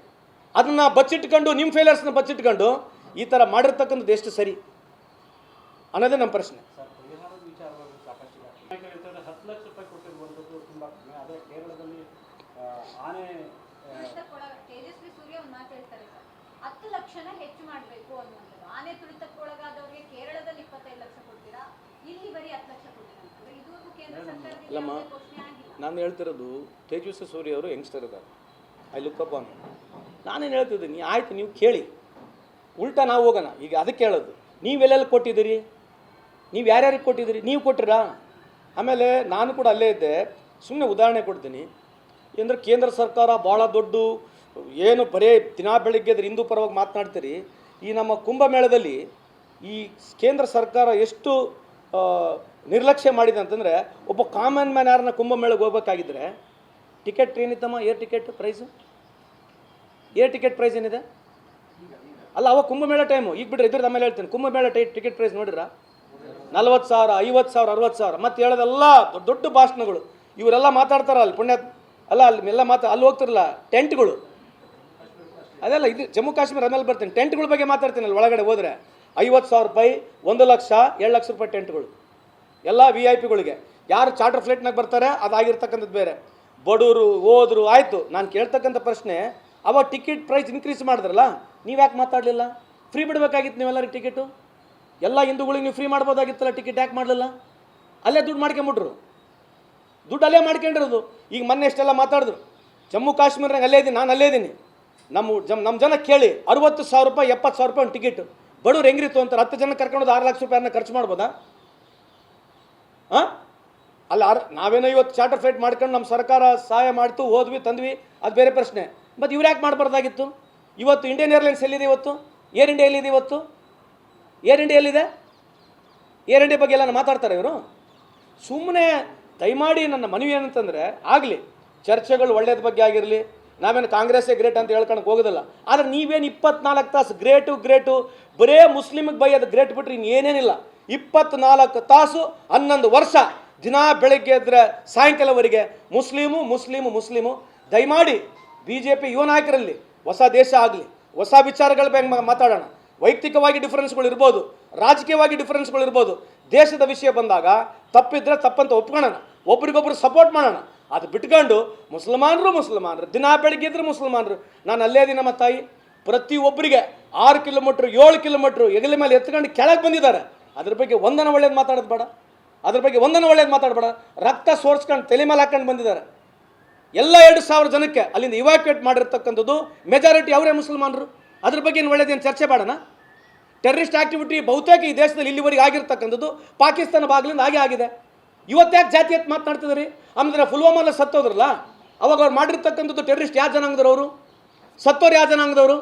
ಅದನ್ನು ಬಚ್ಚಿಟ್ಕೊಂಡು ನಿಮ್ಮ ಫೇಲರ್ಸ್ನ ಬಚ್ಚಿಟ್ಕೊಂಡು ಈ ಥರ ಮಾಡಿರ್ತಕ್ಕಂಥದ್ದು ಎಷ್ಟು ಸರಿ ಅನ್ನೋದೇ ನಮ್ಮ ಪ್ರಶ್ನೆ. ಅಲ್ಲಮ್ಮ ಪರಿಹಾರದ ವಿಚಾರವಾಗಿ ಸಾಕಷ್ಟು ಇದೆ. ನಾಯಕರು ಲಕ್ಷ ರೂಪಾಯಿ ಕೊಟ್ಟಿರುವಂಥದ್ದು ತುಂಬ ಕಡಿಮೆ ಆದರೆ ಕೇರಳದಲ್ಲಿ ಆನೆ ತೇಜಸ್ವಿ ಸೂರ್ಯ ಒಂದು ಮಾತು ಹೇಳ್ತಾರೆ ಸರ್. ಹತ್ತು ಲಕ್ಷನ ಹೆಚ್ಚು ಮಾಡಬೇಕು ಅನ್ನುವಂಥದ್ದು. ಆನೆ ತುಳಿತಕ್ಕೊಳಗಾದವ್ರಿಗೆ ಕೇರಳದಲ್ಲಿ ಇಪ್ಪತ್ತೈದು ಲಕ್ಷ ಕೊಡ್ತೀರಾ? ಇಲ್ಲಿ ಬರೀ ಹತ್ತು ಲಕ್ಷ ಕೊಡ್ತೀರಾ ಅಂತಂದ್ರೆ ಇದುವರೆಗೂ ಕೇಂದ್ರ ಸರ್ಕಾರದಿಂದ ಇಲ್ಲಮ್ಮ. ಯಾವುದೇ ಘೋಷಣೆ ಆಗಿಲ್ಲ. ನಾನು ಹೇಳ್ತಿರೋದು ತೇಜಸ್ವಿ ಸೂರ್ಯ ಅವರು ಯಂಗ್ಸ್ಟರ್ ಇದ್ದಾರೆ. ಐ ಲುಕ್ ಅಪ್ ಆನ್ ನಾನೇನು ಹೇಳ್ತಿದ್ದೀನಿ? ಆಯ್ತು ನೀವು ಕೇಳಿ. ಉಲ್ಟಾ ನಾವು ಹೋಗೋಣ. ಈಗ ಅದಕ್ಕೆ ಹೇಳೋದು ನೀವೆಲ್ಲೆಲ್ಲಿ ಕೊಟ್ಟಿದ್ದೀರಿ? ನೀವು ಯಾರ್ಯಾರಿಗೆ ಕೊಟ್ಟಿದ್ದೀರಿ? ನೀವು ಕೊಟ್ಟಿರಾ? ಆಮೇಲೆ ನಾನು ಕೂಡ ಅಲ್ಲೇ ಇದ್ದೆ ಸುಮ್ಮನೆ ಉದಾಹರಣೆ ಕೊಡ್ತೀನಿ. ಅಂದರೆ ಕೇಂದ್ರ ಸರ್ಕಾರ ಭಾಳ ದೊಡ್ಡ, ಏನು ಬರೇ ದಿನ ಬೆಳಿಗ್ಗೆ ಅದ್ರ ಹಿಂದೂ ಪರವಾಗಿ ಮಾತನಾಡ್ತೀರಿ. ಈ ನಮ್ಮ ಕುಂಭಮೇಳದಲ್ಲಿ ಈ ಕೇಂದ್ರ ಸರ್ಕಾರ ಎಷ್ಟು ನಿರ್ಲಕ್ಷ್ಯ ಮಾಡಿದೆ ಅಂತಂದರೆ, ಒಬ್ಬ ಕಾಮನ್ ಮ್ಯಾನ್ ಯಾರನ್ನ ಕುಂಭಮೇಳಕ್ಕೆ ಹೋಗ್ಬೇಕಾಗಿದ್ದರೆ ticket ಏನಿತ್ತಮ್ಮ? Air ticket price? Air ticket price ಏನಿದೆ? ಅಲ್ಲ ಅವಾಗ ಕುಂಭಮೇಳ ಟೈಮು ಈಗ ಬಿಡ್ರಿ, ಇದ್ರದ್ದು ಆಮೇಲೆ ಹೇಳ್ತೀನಿ. ಕುಂಭಮೇಳ ಟೈ ಟಿಕೆಟ್ ಪ್ರೈಸ್ ನೋಡಿರ ನಲ್ವತ್ತು ಸಾವಿರ, ಐವತ್ತು ಸಾವಿರ, ಅರವತ್ತು ಸಾವಿರ. ಮತ್ತೆ ಹೇಳೋದೆಲ್ಲ ದೊಡ್ಡ ದೊಡ್ಡ ಭಾಷಣಗಳು. ಇವರೆಲ್ಲ ಮಾತಾಡ್ತಾರ ಅಲ್ಲಿ ಪುಣ್ಯ ಅಲ್ಲ, ಅಲ್ಲಿ ಎಲ್ಲ ಮಾತಾ ಅಲ್ಲಿ ಹೋಗ್ತಿರಲ್ಲ, ಟೆಂಟ್ಗಳು. ಅದೆಲ್ಲ ಇದು ಜಮ್ಮು ಕಾಶ್ಮೀರ ಆಮೇಲೆ ಬರ್ತೀನಿ. ಟೆಂಟ್ಗಳ ಬಗ್ಗೆ ಮಾತಾಡ್ತೀನಿ ಅಲ್ಲಿ ಒಳಗಡೆ ಹೋದರೆ. ಐವತ್ತು ಸಾವಿರ ರೂಪಾಯಿ, ಒಂದು ಲಕ್ಷ, ಏಳು ಲಕ್ಷ ರೂಪಾಯಿ ಟೆಂಟ್ಗಳು. ಎಲ್ಲ ವಿ ಐ ಪಿಗಳಿಗೆ ಯಾರು ಚಾರ್ಟರ್ ಫ್ಲೈಟ್ನಾಗ ಬರ್ತಾರೆ, ಅದಾಗಿರ್ತಕ್ಕಂಥದ್ದು ಬೇರೆ. ಬಡವರು ಹೋದ್ರು, ಆಯಿತು. ನಾನು ಕೇಳ್ತಕ್ಕಂಥ ಪ್ರಶ್ನೆ ಅವಾಗ ಟಿಕೆಟ್ ಪ್ರೈಸ್ ಇನ್ಕ್ರೀಸ್ ಮಾಡಿದ್ರಲ್ಲ, ನೀವು ಯಾಕೆ ಮಾತಾಡಲಿಲ್ಲ? ಫ್ರೀ ಬಿಡಬೇಕಾಗಿತ್ತು ನೀವೆಲ್ಲರಿಗೆ ಟಿಕೆಟು? ಎಲ್ಲ ಹಿಂದೂಗಳಿಗೆ ನೀವು ಫ್ರೀ ಮಾಡ್ಬೋದಾಗಿತ್ತಲ್ಲ, ಟಿಕೆಟ್ ಯಾಕೆ ಮಾಡಲಿಲ್ಲ? ಅಲ್ಲೇ ದುಡ್ಡು ಮಾಡ್ಕೊಂಬಿಟ್ರು. ದುಡ್ಡು ಅಲ್ಲೇ ಮಾಡ್ಕೊಂಡಿರೋದು. ಈಗ ಮೊನ್ನೆ ಎಷ್ಟೆಲ್ಲ ಮಾತಾಡಿದ್ರು. ಜಮ್ಮು ಕಾಶ್ಮೀರನಾಗ ಅಲ್ಲೇ ಇದ್ದೀನಿ ನಾನು ಅಲ್ಲೇ ಇದ್ದೀನಿ ನಮ್ಮ ಜಮ್ ನಮ್ಮ ಜನ ಕೇಳಿ, ಅರುವತ್ತು ಸಾವಿರ ರೂಪಾಯಿ, ಎಪ್ಪತ್ತು ಸಾವಿರ ರೂಪಾಯಿ ಒಂದು ಟಿಕೆಟ್. ಬಡವ್ರು ಹೆಂಗಿತ್ತು ಅಂತಾರೆ ಹತ್ತು ಜನ ಕರ್ಕೊಂಡು ಆರು ಲಕ್ಷ ರೂಪಾಯಿನ ಖರ್ಚು ಮಾಡ್ಬೋದಾ? ಹಾಂ ಅಲ್ಲ, ಆರು, ನಾವೇನೋ ಇವತ್ತು ಚಾರ್ಟರ್ ಫ್ಲೈಟ್ ಮಾಡ್ಕೊಂಡು ನಮ್ಮ ಸರ್ಕಾರ ಸಹಾಯ ಮಾಡ್ತು, ಹೋದ್ವಿ, ತಂದ್ವಿ, ಅದು ಬೇರೆ ಪ್ರಶ್ನೆ. ಮತ್ತು ಇವ್ರು ಯಾಕೆ ಮಾಡಬಾರ್ದಾಗಿತ್ತು? ಇವತ್ತು ಇಂಡಿಯನ್ ಏರ್ಲೈನ್ಸ್ ಎಲ್ಲಿದೆ ಇವತ್ತು? ಏರ್ ಇಂಡಿಯಾ ಎಲ್ಲಿದೆ ಇವತ್ತು? ಏರ್ ಇಂಡಿಯಾ ಎಲ್ಲಿದೆ? ಏರ್ ಇಂಡಿಯಾ ಬಗ್ಗೆ ಎಲ್ಲ ಮಾತಾಡ್ತಾರೆ ಇವರು. ಸುಮ್ಮನೆ ದಯಮಾಡಿ ನನ್ನ ಮನವಿ ಏನಂತಂದರೆ, ಆಗಲಿ, ಚರ್ಚೆಗಳು ಒಳ್ಳೇದ ಬಗ್ಗೆ ಆಗಿರಲಿ, ನಾವೇನು ಕಾಂಗ್ರೆಸ್ಸೇ ಗ್ರೇಟ್ ಅಂತ ಹೇಳ್ಕೊಳಕ್ಕೆ ಹೋಗೋದಿಲ್ಲ. ಆದರೆ ನೀವೇನು ಇಪ್ಪತ್ನಾಲ್ಕು ತಾಸು ಗ್ರೇಟು ಗ್ರೇಟು ಬರೇ ಮುಸ್ಲಿಮಿಗೆ ಬೈಯೋದು ಗ್ರೇಟ್ ಬಿಟ್ರೆ ಇನ್ನೇನೇನಿಲ್ಲ ಇಪ್ಪತ್ನಾಲ್ಕು ತಾಸು ಹನ್ನೊಂದು ವರ್ಷ ದಿನ ಬೆಳಗ್ಗೆ ಇದ್ರೆ ಸಾಯಂಕಾಲವರೆಗೆ ಮುಸ್ಲಿಮು ಮುಸ್ಲಿಮು ಮುಸ್ಲಿಮು, ದಯಮಾಡಿ ಬಿ ಜೆ ಪಿ ಯುವ ನಾಯಕರಲ್ಲಿ ಹೊಸ ದೇಶ ಆಗಲಿ, ಹೊಸ ವಿಚಾರಗಳ ಬಗ್ಗೆ ಮಾತಾಡೋಣ. ವೈಯಕ್ತಿಕವಾಗಿ ಡಿಫರೆನ್ಸ್ಗಳು ಇರ್ಬೋದು, ರಾಜಕೀಯವಾಗಿ ಡಿಫರೆನ್ಸ್ಗಳು ಇರ್ಬೋದು. ದೇಶದ ವಿಷಯ ಬಂದಾಗ ತಪ್ಪಿದ್ರೆ ತಪ್ಪಂತ ಒಪ್ಕೊಳ್ಳೋಣ. ಒಬ್ರಿಗೊಬ್ರು ಸಪೋರ್ಟ್ ಮಾಡೋಣ. ಅದು ಬಿಟ್ಕೊಂಡು ಮುಸಲ್ಮಾನರು ಮುಸಲ್ಮಾನರು, ದಿನ ಬೆಳಗ್ಗೆ ಇದ್ರೆ ಮುಸಲ್ಮಾನರು. ನಾನು ಅಲ್ಲೇ ದಿನ ತಾಯಿ. ಪ್ರತಿಯೊಬ್ಬರಿಗೆ ಆರು ಕಿಲೋಮೀಟ್ರ್ ಏಳು ಕಿಲೋಮೀಟ್ರ್ ಹೆಗಲ ಮೇಲೆ ಎತ್ಕೊಂಡು ಕೆಳಗೆ ಬಂದಿದ್ದಾರೆ. ಅದ್ರ ಬಗ್ಗೆ ಒಂದನ ಒಳ್ಳೇದು ಮಾತಾಡೋದು ಬೇಡ. ಅದ್ರ ಬಗ್ಗೆ ಒಂದನ ಒಳ್ಳೇದು ಮಾತಾಡಬೇಡ. ರಕ್ತ ಸೋರ್ಸ್ಕೊಂಡು ತಲೆ ಮೇಲೆ ಹಾಕೊಂಡು ಬಂದಿದ್ದಾರೆ. ಎಲ್ಲ ಎರಡು ಸಾವಿರ ಜನಕ್ಕೆ ಅಲ್ಲಿಂದ ಇವಾಕ್ಯುಯೇಟ್ ಮಾಡಿರ್ತಕ್ಕಂಥದ್ದು ಮೆಜಾರಿಟಿ ಅವರೇ ಮುಸಲ್ಮಾನರು. ಅದ್ರ ಬಗ್ಗೆ ಏನು ಒಳ್ಳೇದೇನು ಚರ್ಚೆ ಮಾಡೋಣ ಟೆರರಿಸ್ಟ್ ಆಕ್ಟಿವಿಟಿ ಬಹುತೇಕ ಈ ದೇಶದಲ್ಲಿ ಇಲ್ಲಿವರೆಗೆ ಆಗಿರ್ತಕ್ಕಂಥದ್ದು ಪಾಕಿಸ್ತಾನ ಭಾಗಲಿಂದ ಹಾಗೆ ಆಗಿದೆ. ಇವತ್ತ್ಯಾಕೆ ಜಾತಿ ಎತ್ತು ಮಾತನಾಡ್ತಿದ್ರಿ ಆಮೇಲೆ ಪುಲ್ವಾಮಲ್ಲ ಸತ್ತೋದ್ರಲ್ಲ? ಅವಾಗ ಅವ್ರು ಮಾಡಿರ್ತಕ್ಕಂಥದ್ದು ಟೆರರಿಸ್ಟ್ ಯಾವ ಜನಾಂಗದವರು? ಅವರು ಸತ್ತೋರು ಯಾವ ಜನಾಂಗದವರು?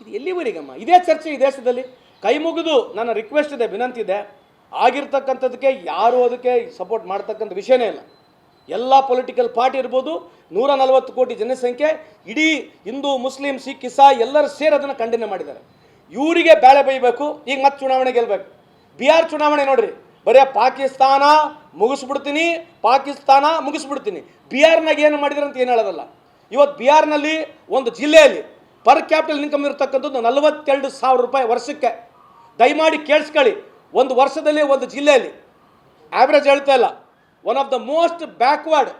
ಇದು ಎಲ್ಲಿವರೆಗಮ್ಮ? ಇದೇ ಚರ್ಚೆ ಈ ದೇಶದಲ್ಲಿ. ಕೈ ಮುಗಿದು ನನ್ನ ರಿಕ್ವೆಸ್ಟ್ ಇದೆ, ವಿನಂತಿ ಇದೆ. ಆಗಿರ್ತಕ್ಕಂಥದ್ದಕ್ಕೆ ಯಾರು ಅದಕ್ಕೆ ಸಪೋರ್ಟ್ ಮಾಡ್ತಕ್ಕಂಥ ವಿಷಯನೇ ಇಲ್ಲ. ಎಲ್ಲ ಪೊಲಿಟಿಕಲ್ ಪಾರ್ಟಿ ಇರ್ಬೋದು, ನೂರ ನಲವತ್ತು ಕೋಟಿ ಜನಸಂಖ್ಯೆ, ಇಡೀ ಹಿಂದೂ, ಮುಸ್ಲಿಂ, ಸಿಖ್ ಇಸಾ ಎಲ್ಲರೂ ಸೇರಿ ಅದನ್ನು ಖಂಡನೆ ಮಾಡಿದ್ದಾರೆ. ಇವರಿಗೆ ಬೇಳೆ ಬೈಬೇಕು, ಈಗ ಮತ್ತೆ ಚುನಾವಣೆ ಗೆಲ್ಲಬೇಕು ಬಿಹಾರ್ ಚುನಾವಣೆ ನೋಡ್ರಿ, ಬರೀ ಪಾಕಿಸ್ತಾನ ಮುಗಿಸ್ಬಿಡ್ತೀನಿ ಪಾಕಿಸ್ತಾನ ಮುಗಿಸ್ಬಿಡ್ತೀನಿ. ಬಿಹಾರ್ನಾಗ ಏನು ಮಾಡಿದ್ರೆ ಅಂತ ಏನು ಹೇಳೋದಲ್ಲ. ಇವತ್ತು ಬಿಹಾರ್ನಲ್ಲಿ ಒಂದು ಜಿಲ್ಲೆಯಲ್ಲಿ ಪರ್ ಕ್ಯಾಪಿಟಲ್ ಇನ್ಕಮ್ ಇರತಕ್ಕಂಥದ್ದು ನಲವತ್ತೆರಡು ಸಾವಿರ ರೂಪಾಯಿ ವರ್ಷಕ್ಕೆ. ದಯಮಾಡಿ ಕೇಳಿಸ್ಕೊಳ್ಳಿ, ಒಂದು ವರ್ಷದಲ್ಲಿ ಒಂದು ಜಿಲ್ಲೆಯಲ್ಲಿ. ಆವ್ರೇಜ್ ಹೇಳ್ತಾ ಇಲ್ಲ. One of the most backward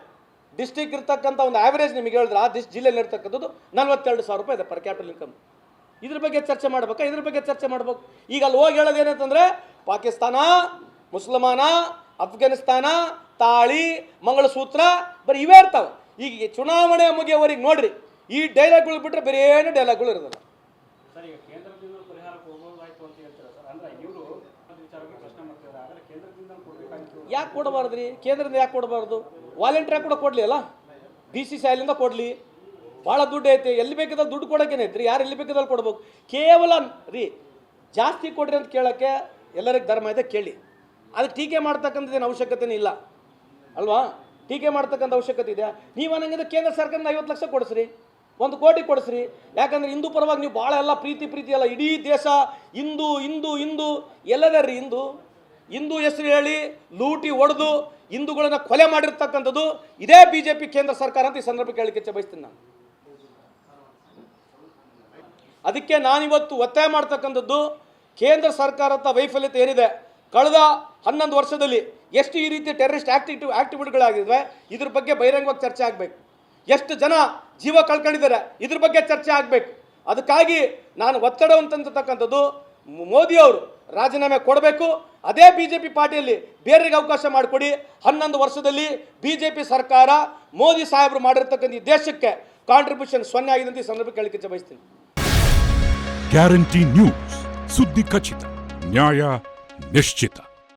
district ಇರ್ತಕ್ಕಂಥ ಒಂದು ಆವರೇಜ್ ನಿಮಗೆ ಹೇಳಿದ್ರೆ ಆ ದಿಸ್ ಜಿಲ್ಲೆಯಲ್ಲಿ ಇರ್ತಕ್ಕಂಥದ್ದು ನಲ್ವತ್ತೆರಡು ಸಾವಿರ ರೂಪಾಯಿ ಇದೆ ಪರ್ ಕ್ಯಾಪಿಟಲ್ ಇನ್ಕಮ್ ಇದ್ರ ಬಗ್ಗೆ ಚರ್ಚೆ ಮಾಡ್ಬೇಕಾ? ಇದ್ರ ಬಗ್ಗೆ ಚರ್ಚೆ ಮಾಡ್ಬೇಕು. ಈಗ ಅಲ್ಲಿ ಹೋಗಿ ಹೇಳೋದು ಪಾಕಿಸ್ತಾನ, ಮುಸಲ್ಮಾನ, ಅಫ್ಘಾನಿಸ್ತಾನ, ತಾಳಿ, ಮಂಗಳಸೂತ್ರ, ಬರೀ ಇವೇ ಇರ್ತಾವೆ. ಈಗ ಚುನಾವಣೆ ಮುಗಿಯೋವರೆಗೆ ನೋಡ್ರಿ, ಈ ಡೈಲಾಗ್ಗಳು ಬಿಟ್ಟರೆ ಬೇರೆ ಏನು ಡೈಲಾಗ್ಗಳು ಇರೋದಿಲ್ಲ ಸರ್ ಈಗ ಕೇಂದ್ರದಿಂದ ಪರಿಹಾರಕ್ಕೆ ಹೋಗೋದಾಯ್ತು ಅಂತ ಹೇಳ್ತೀರಾ ಸರ್ ಅಂದ್ರೆ ಇವರು ವಿಚಾರವಾಗಿ ಪ್ರಶ್ನೆ ಮಾಡ್ತಿದ್ದಾರೆ ಆದರೆ ಕೇಂದ್ರದಿಂದ ಕೊಡಬೇಕಾಗಿತ್ತು ಯಾಕೆ ಕೊಡಬಾರ್ದು ರೀ ಕೇಂದ್ರದಿಂದ ಯಾಕೆ ಕೊಡಬಾರ್ದು? ವಾಲಂಟಿಯರ್ ಕೂಡ ಕೊಡಲಿ ಅಲ್ಲ ಬಿ ಸಿ ಸಿ ಕೊಡಲಿ. ಭಾಳ ದುಡ್ಡು ಐತೆ. ಎಲ್ಲಿ ಬೇಕಿದ್ದಾಗ ದುಡ್ಡು ಕೊಡೋಕೇನೆ ಐತ್ರಿ. ಯಾರು ಎಲ್ಲಿ ಬೇಕಿದ್ದಲ್ಲಿ ಕೊಡ್ಬೇಕು. ಕೇವಲ ರೀ, ಜಾಸ್ತಿ ಕೊಡ್ರಿ ಅಂತ ಕೇಳೋಕ್ಕೆ ಎಲ್ಲರಿಗೆ ಧರ್ಮ ಇದೆ, ಕೇಳಿ. ಅದಕ್ಕೆ ಟೀಕೆ ಮಾಡ್ತಕ್ಕಂಥದ್ದೇನು ಅವಶ್ಯಕತೆನೇ ಇಲ್ಲ. ಅಲ್ವಾ? ಟೀಕೆ ಮಾಡ್ತಕ್ಕಂಥ ಅವಶ್ಯಕತೆ ಇದೆ ನೀವು ಅನ್ನಂಗಿದ್ರೆ ಕೇಂದ್ರ ಸರ್ಕಾರದಿಂದ ಐವತ್ತು ಲಕ್ಷ ಕೊಡಿಸ್ರಿ. ಒಂದು ಕೋಟಿ ಕೊಡಿಸ್ರಿ. ಯಾಕಂದ್ರೆ ಹಿಂದೂ ಪರವಾಗಿ ನೀವು ಭಾಳ ಎಲ್ಲ ಪ್ರೀತಿ ಪ್ರೀತಿ ಎಲ್ಲ ಇಡೀ ದೇಶ ಹಿಂದೂ ಹಿಂದೂ ಹಿಂದೂ ಎಲ್ಲದರ್ರಿ ಹಿಂದೂ ಹಿಂದೂ ಹೆಸರು ಹೇಳಿ ಲೂಟಿ ಹೊಡೆದು ಹಿಂದೂಗಳನ್ನ ಕೊಲೆ ಮಾಡಿರ್ತಕ್ಕಂಥದ್ದು ಇದೇ ಬಿ ಜೆ ಪಿ ಕೇಂದ್ರ ಸರ್ಕಾರ ಅಂತ ಈ ಸಂದರ್ಭಕ್ಕೆ ಕೇಳಲಿಕ್ಕೆ ಬಯಸ್ತೀನಿ ನಾನು. ಅದಕ್ಕೆ ನಾನಿವತ್ತು ಒತ್ತಾಯ ಮಾಡ್ತಕ್ಕಂಥದ್ದು ಕೇಂದ್ರ ಸರ್ಕಾರದ ವೈಫಲ್ಯತೆ ಏನಿದೆ? ಕಳೆದ ಹನ್ನೊಂದು ವರ್ಷದಲ್ಲಿ ಎಷ್ಟು ಈ ರೀತಿ ಟೆರರಿಸ್ಟ್ ಆಕ್ಟಿವಿಟಿ ಆಕ್ಟಿವಿಟಿಗಳಾಗಿವೆ ಇದ್ರ ಬಗ್ಗೆ ಬಹಿರಂಗವಾಗಿ ಚರ್ಚೆ ಆಗಬೇಕು. ಎಷ್ಟು ಜನ ಜೀವ ಕಳ್ಕೊಂಡಿದ್ದಾರೆ, ಇದ್ರ ಬಗ್ಗೆ ಚರ್ಚೆ ಆಗಬೇಕು. ಅದಕ್ಕಾಗಿ ನಾನು ಒತ್ತಡ ತಂದಿರತಕ್ಕಂಥದ್ದು ಮೋದಿಯವರು ರಾಜೀನಾಮೆ ಕೊಡಬೇಕು, ಅದೇ ಬಿ ಜೆ ಪಿ ಪಾರ್ಟಿಯಲ್ಲಿ ಬೇರೆಗೆ ಅವಕಾಶ ಮಾಡಿಕೊಡಿ. ಹನ್ನೊಂದು ವರ್ಷದಲ್ಲಿ ಬಿ ಜೆ ಪಿ ಸರ್ಕಾರ ಮೋದಿ ಸಾಹೇಬರು ಮಾಡಿರ್ತಕ್ಕಂಥ ಈ ದೇಶಕ್ಕೆ ಕಾಂಟ್ರಿಬ್ಯೂಷನ್ ಸೊನ್ನೆ ಆಗಿದೆ ಈ ಸಂದರ್ಭ ಕೇಳಲಿಕ್ಕೆ ಬಯಸ್ತೀನಿ ಗ್ಯಾರಂಟಿ ನ್ಯೂಸ್ ಸುದ್ದಿ ಖಚಿತ ನ್ಯಾಯ ನಿಶ್ಚಿತ